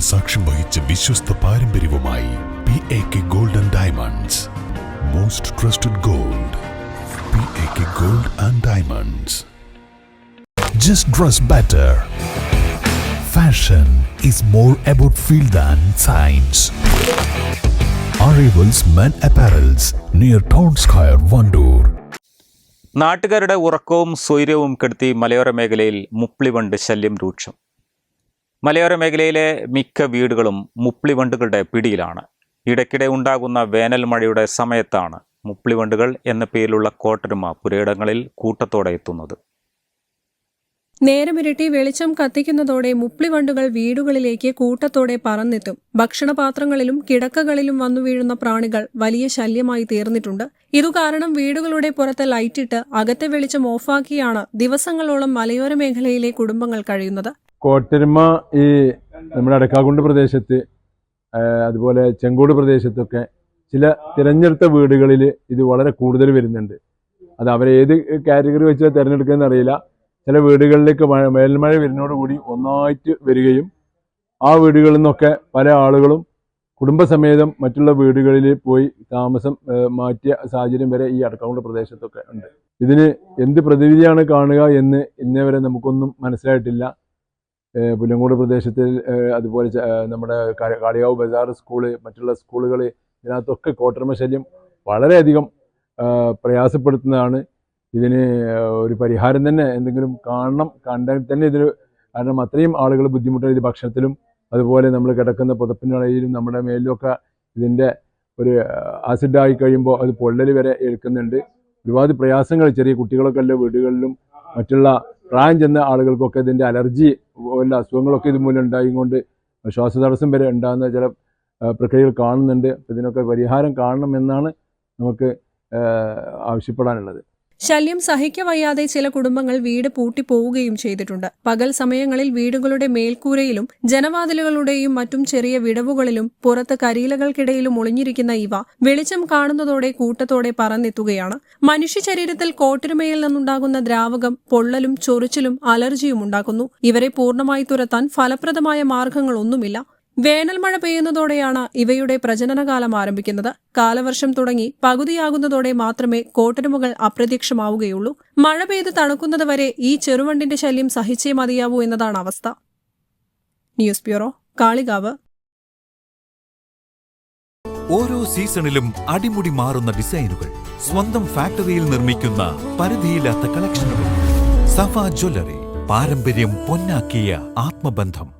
സാക്ഷ്യം വഹിച്ച വിശ്വസ്ത പാരമ്പര്യവുമായി P A K gold and diamonds most trusted gold P A K gold and diamonds just dress better fashion is more about feel than science arrivals Men Apparels near Town Square, Wandoor നാട്ടുകാരുടെ ഉറക്കവും സ്വൈര്യവും കെടുത്തി മലയോര മേഖലയിൽ മുപ്ലിവണ്ട് ശല്യം രൂക്ഷം. മലയോര മേഖലയിലെ മിക്ക വീടുകളും മുപ്ലിവണ്ടുകളുടെ പിടിയിലാണ്. ഇടയ്ക്കിടെ ഉണ്ടാകുന്ന വേനൽ മഴയുടെ സമയത്താണ് മുപ്ലിവണ്ടുകൾ എന്ന പേരിലുള്ള കോട്ടരുമ പുരയിടങ്ങളിൽ കൂട്ടത്തോടെ എത്തുന്നത്. നേരമിരട്ടി വെളിച്ചം കത്തിക്കുന്നതോടെ മുപ്ലിവണ്ടുകൾ വീടുകളിലേക്ക് കൂട്ടത്തോടെ പറന്നെത്തും. ഭക്ഷണപാത്രങ്ങളിലും കിടക്കകളിലും വന്നു വീഴുന്ന പ്രാണികൾ വലിയ ശല്യമായി തീർന്നിട്ടുണ്ട്. ഇതുകാരണം വീടുകളുടെ പുറത്ത് ലൈറ്റിട്ട് അകത്തെ വെളിച്ചം ഓഫാക്കിയാണ് ദിവസങ്ങളോളം മലയോര മേഖലയിലെ കുടുംബങ്ങൾ കഴിയുന്നത്. കോട്ടരുമ ഈ നമ്മുടെ അടക്കാകുണ്ട് പ്രദേശത്ത് അതുപോലെ ചെങ്കോട് പ്രദേശത്തൊക്കെ ചില തിരഞ്ഞെടുത്ത വീടുകളിൽ ഇത് വളരെ കൂടുതൽ വരുന്നുണ്ട്. അത് അവരേത് കാറ്റഗറി വെച്ച് തിരഞ്ഞെടുക്കുന്നത് അറിയില്ല. ചില വീടുകളിലേക്ക് മഴ മേൽമഴ വരുന്നതോടുകൂടി ഒന്നായിട്ട് വരികയും ആ വീടുകളിൽ നിന്നൊക്കെ പല ആളുകളും കുടുംബസമേതം മറ്റുള്ള വീടുകളിൽ പോയി താമസം മാറ്റിയ സാഹചര്യം വരെ ഈ അടക്കമുള്ള പ്രദേശത്തൊക്കെ ഉണ്ട്. ഇതിന് എന്ത് പ്രതിവിധിയാണ് കാണുക എന്ന് ഇന്നേ വരെ നമുക്കൊന്നും മനസ്സിലായിട്ടില്ല. പുല്ലങ്കോട് പ്രദേശത്തിൽ അതുപോലെ നമ്മുടെ കാളിയാവ് ബസാർ സ്കൂൾ മറ്റുള്ള സ്കൂളുകൾ ഇതിനകത്തൊക്കെ കോട്ടർമ ശല്യം വളരെയധികം പ്രയാസപ്പെടുത്തുന്നതാണ്. ഇതിന് ഒരു പരിഹാരം തന്നെ എന്തെങ്കിലും കാണണം കണ്ടാൽ തന്നെ ഇതിന് കാരണം അത്രയും ആളുകൾ ബുദ്ധിമുട്ടാണ് ഇത് ഭക്ഷണത്തിലും അതുപോലെ നമ്മൾ കിടക്കുന്ന പുതപ്പിനിടയിലും നമ്മുടെ മേലിലൊക്കെ ഇതിന്റെ ഒരു ആസിഡായി കഴിയുമ്പോൾ അത് പൊള്ളൽ വരെ ഏൽക്കുന്നുണ്ട്. ഒരുപാട് പ്രയാസങ്ങൾ ചെറിയ കുട്ടികളൊക്കെ ഉള്ള വീടുകളിലും മറ്റുള്ള പ്രായം ചെന്ന ആളുകൾക്കൊക്കെ ഇതിന്റെ അലർജി പോലുള്ള അസുഖങ്ങളൊക്കെ ഇതുമൂലം ഉണ്ടായിക്കൊണ്ട് ശ്വാസതടസ്സം വരെ ഉണ്ടാകുന്ന ചില പ്രക്രിയകൾ കാണുന്നുണ്ട്. അപ്പം ഇതിനൊക്കെ പരിഹാരം കാണണമെന്നാണ് നമുക്ക് ആവശ്യപ്പെടാനുള്ളത്. ശല്യം സഹിക്കവയ്യാതെ ചില കുടുംബങ്ങൾ വീട് പൂട്ടിപ്പോവുകയും ചെയ്തിട്ടുണ്ട്. പകൽ സമയങ്ങളിൽ വീടുകളുടെ മേൽക്കൂരയിലും ജനവാതിലുകളുടെയും മറ്റും ചെറിയ വിടവുകളിലും പുറത്ത് കരിയിലകൾക്കിടയിലും ഒളിഞ്ഞിരിക്കുന്ന ഇവ വെളിച്ചം കാണുന്നതോടെ കൂട്ടത്തോടെ പറന്നെത്തുകയാണ്. മനുഷ്യ ശരീരത്തിൽ കോട്ടിരുമയിൽ നിന്നുണ്ടാകുന്ന ദ്രാവകം പൊള്ളലും ചൊറിച്ചിലും അലർജിയും ഉണ്ടാക്കുന്നു. ഇവരെ പൂർണമായി തുരത്താൻ ഫലപ്രദമായ മാർഗങ്ങളൊന്നുമില്ല. വേനൽ മഴ പെയ്യുന്നതോടെയാണ് ഇവയുടെ പ്രജനനകാലം ആരംഭിക്കുന്നത്. കാലവർഷം തുടങ്ങി പകുതിയാകുന്നതോടെ മാത്രമേ കോട്ടരുമകൾ അപ്രത്യക്ഷമാവുകയുള്ളൂ. മഴ പെയ്ത് തണുക്കുന്നതുവരെ ഈ ചെറുവണ്ടിന്റെ ശല്യം സഹിച്ചേ മതിയാവൂ എന്നതാണ് അവസ്ഥ. News bureau Kalikavu. ഓരോ സീസണിലും അടിമുടി മാറുന്ന ഡിസൈനുകൾ സ്വന്തം ഫാക്ടറിയിൽ നിർമ്മിക്കുന്ന പരിധിയില്ലാത്ത കളക്ഷനുകൾ. സഫ ജ്വല്ലറി പാരമ്പര്യം പൊന്നാക്കിയ ആത്മബന്ധം.